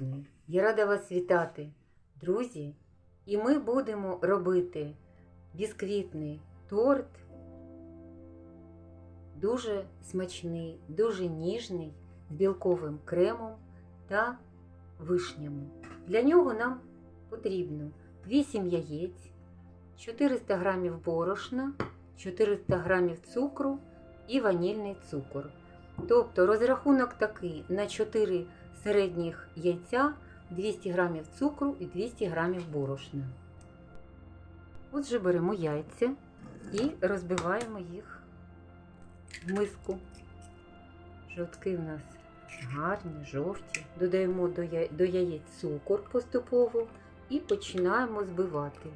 Рудний. Я рада вас вітати, друзі. І ми будемо робити бісквітний торт. Дуже смачний, дуже ніжний, з білковим кремом та вишнями. Для нього нам потрібно 8 яєць, 400 г борошна, 400 г цукру і ванільний цукор. Тобто розрахунок такий на 4 середніх яйця, 200 г цукру і 200 г борошна. Отже, беремо яйця і розбиваємо їх в миску. Жовтки в нас гарні, жовті. Додаємо до я- до яєць цукор поступово і починаємо збивати.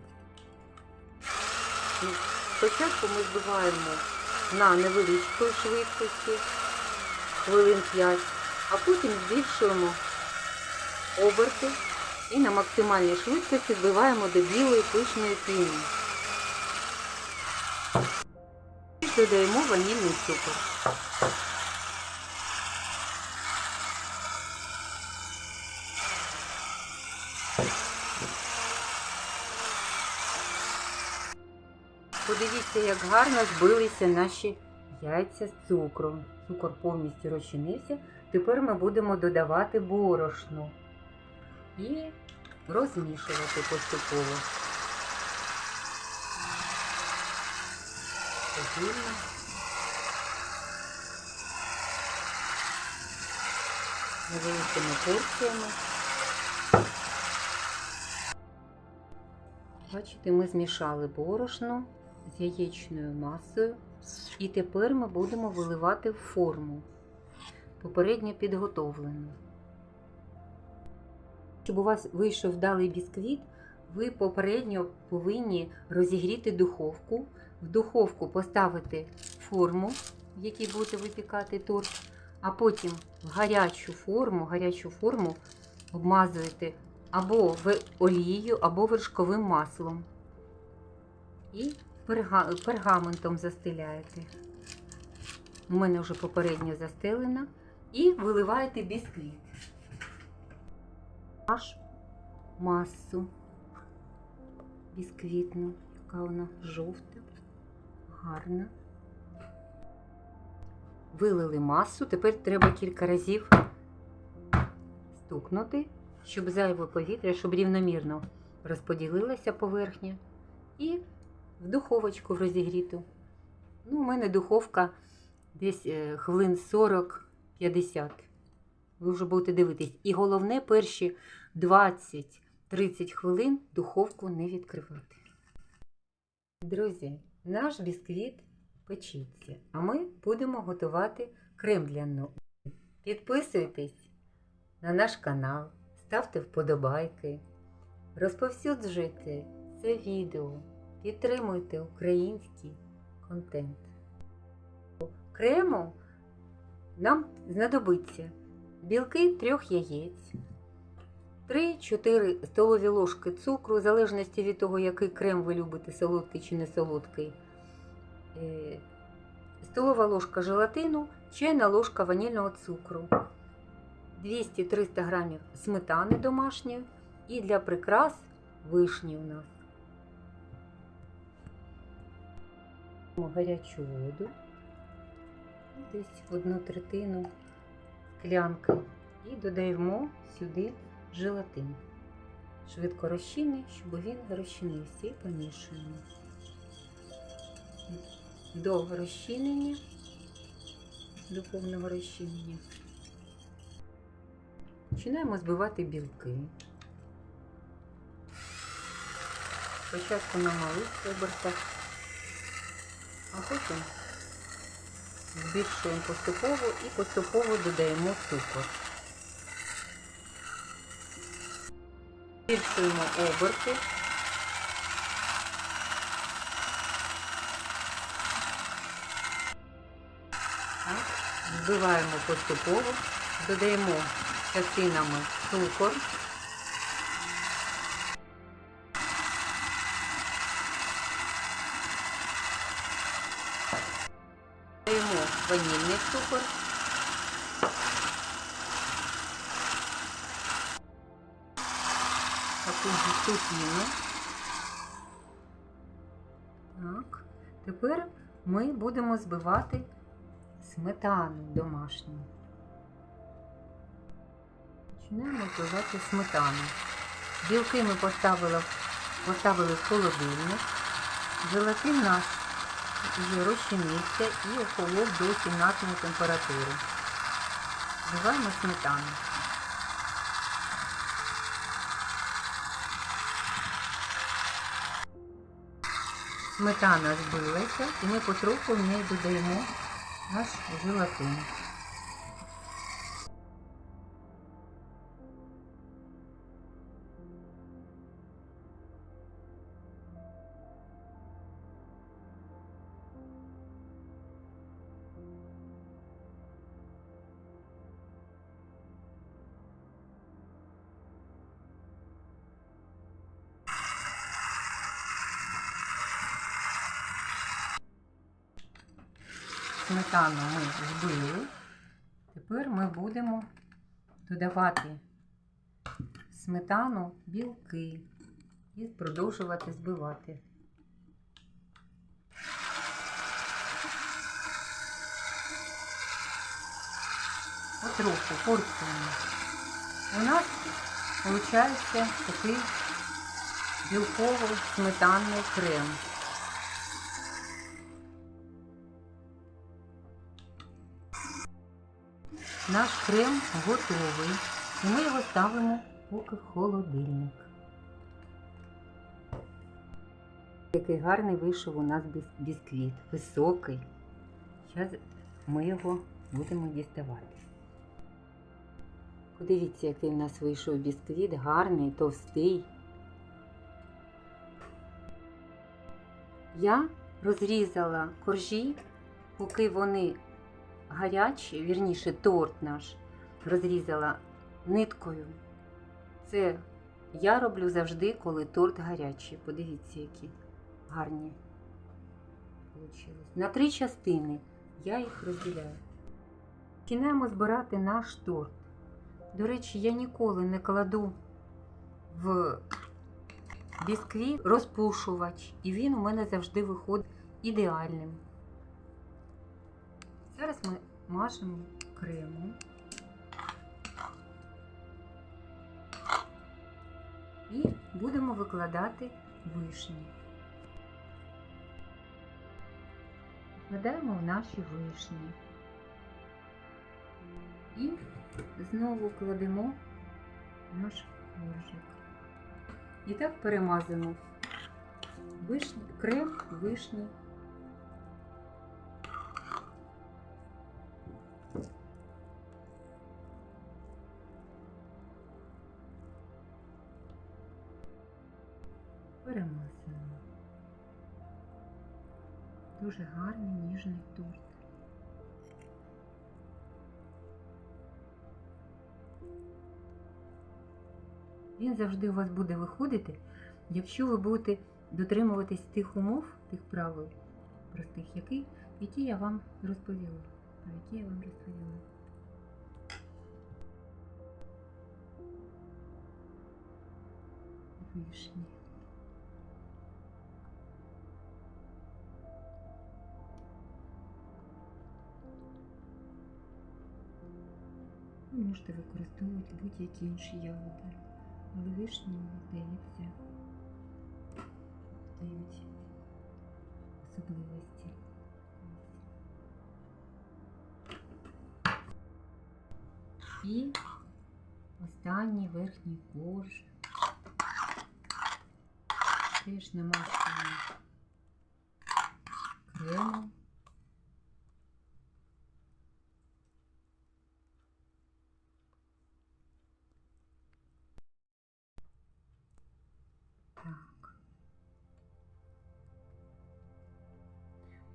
Спочатку ми збиваємо на невеличкій швидкості хвилин 5, а потім збільшуємо оберти і на максимальній швидкості збиваємо до білої пишної піни. І додаємо ванільний цукор. Подивіться, як гарно збилися наші яйця з цукром. Цукор повністю розчинився. Тепер ми будемо додавати борошно і розмішувати поступово. Повільно. Невеликими порціями. Бачите, ми змішали борошно з яєчною масою. І тепер ми будемо виливати в форму, попередньо підготовлену. Щоб у вас вийшов вдалий бісквіт, ви попередньо повинні розігріти духовку. В духовку поставити форму, в якій будете випікати торт, а потім в гарячу форму, гарячу форму обмазуєте або олією, або вершковим маслом. І пергаментом застеляєте. У мене вже попередньо застелена і виливаєте бісквіт. Аж масу бісквітну, яка вона жовта, гарна. Вилили масу, тепер треба кілька разів стукнути, щоб зайве повітря, щоб рівномірно розподілилася поверхня. І в духовочку розігріту. Ну, У мене духовка десь е, хвилин 40. 50. Ви вже будете дивитись. І головне, перші 20-30 хвилин духовку не відкривати. Друзі, наш бісквіт печиться, а ми будемо готувати крем для ног. Підписуйтесь на наш канал, ставте вподобайки, розповсюджуйте це відео, підтримуйте український контент. Крему нам знадобиться білки трьох яєць, 3-4 столові ложки цукру, в залежності від того, який крем ви любите, солодкий чи не солодкий, е, столова ложка желатину, чайна ложка ванільного цукру, 200-300 грамів сметани домашньої і для прикрас вишні у нас. Гарячу воду, десь в одну третину склянки, і додаємо сюди желатин. Швидко розчинний, щоб він розчинився і помішуємо. До розчинення, до повного розчинення. Починаємо збивати білки. Спочатку на малих обертах а потім збільшуємо поступово і поступово додаємо цукор. Збільшуємо оберти. Так, Збиваємо поступово, додаємо частинами цукор. Ванільний цукор. таку густу піну. Так. Тепер ми будемо збивати сметану домашню. Починаємо збивати сметану. Білки ми поставили, поставили в холодильник. Желатин наш вже розчинився і охолов до кімнатної температури. Збиваємо сметану. Сметана збилася і ми потроху в неї додаємо наш желатин. Сметану ми збили. Тепер ми будемо додавати сметану, білки і продовжувати збивати. Потроху, порціями. У нас виходить такий білково-сметанний крем. Наш крем готовий. І ми його ставимо поки в холодильник. Який гарний вийшов у нас бісквіт. Високий. Зараз ми його будемо діставати. Подивіться, який у нас вийшов бісквіт, гарний, товстий. Я розрізала коржі, поки вони гарячі, вірніше, торт наш розрізала ниткою. Це я роблю завжди, коли торт гарячий. Подивіться, які гарні. На три частини я їх розділяю. Починаємо збирати наш торт. До речі, я ніколи не кладу в бісквіт розпушувач, і він у мене завжди виходить ідеальним. Зараз ми мажемо кремом. І будемо викладати вишні. Викладаємо в наші вишні. І знову кладемо наш коржик. І так перемазуємо вишні, крем, вишні. Дуже гарний ніжний торт. Він завжди у вас буде виходити, якщо ви будете дотримуватись тих умов, тих правил простих, які, які я вам розповіла. Про які я вам розповіла. Вишні. Можете використовувати будь-які інші ягоди. Але вишні, здається, дають особливості. І останній верхній корж. Теж намащуємо кремом.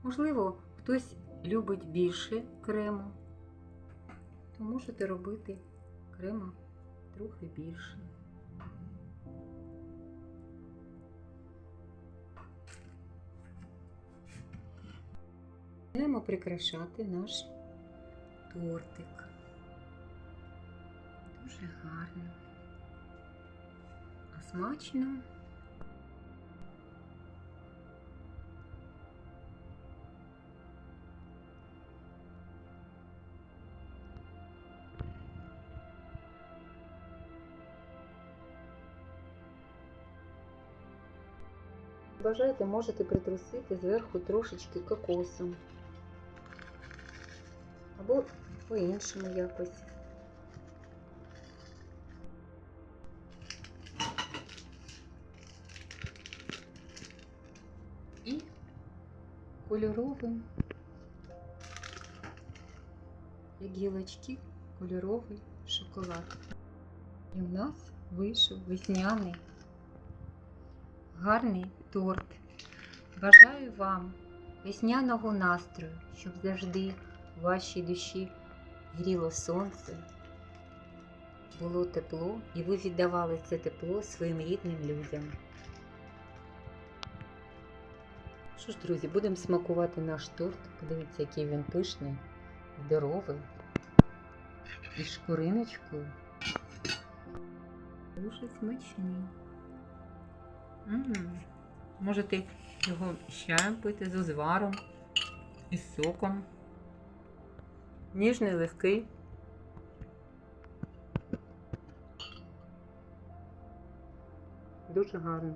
Можливо, хтось любить більше крему, то можете робити крема трохи більше. Почнемо прикрашати наш тортик. Дуже гарно. а смачно. Бажаєте, можете притрусити зверху трошечки кокосом. Або по-іншому якось. І кольоровим, як гілочки, кольоровий шоколад. І у нас вийшов весняний Гарний торт. Бажаю вам весняного настрою, щоб завжди в вашій душі гріло сонце, було тепло, і ви віддавали це тепло своїм рідним людям. Що ж, друзі, будемо смакувати наш торт. Подивіться, який він пишний, здоровий, із шкуриночкою. Дуже смачний. Можете його ще пити з узваром, із соком. Ніжний, легкий. Дуже гарний.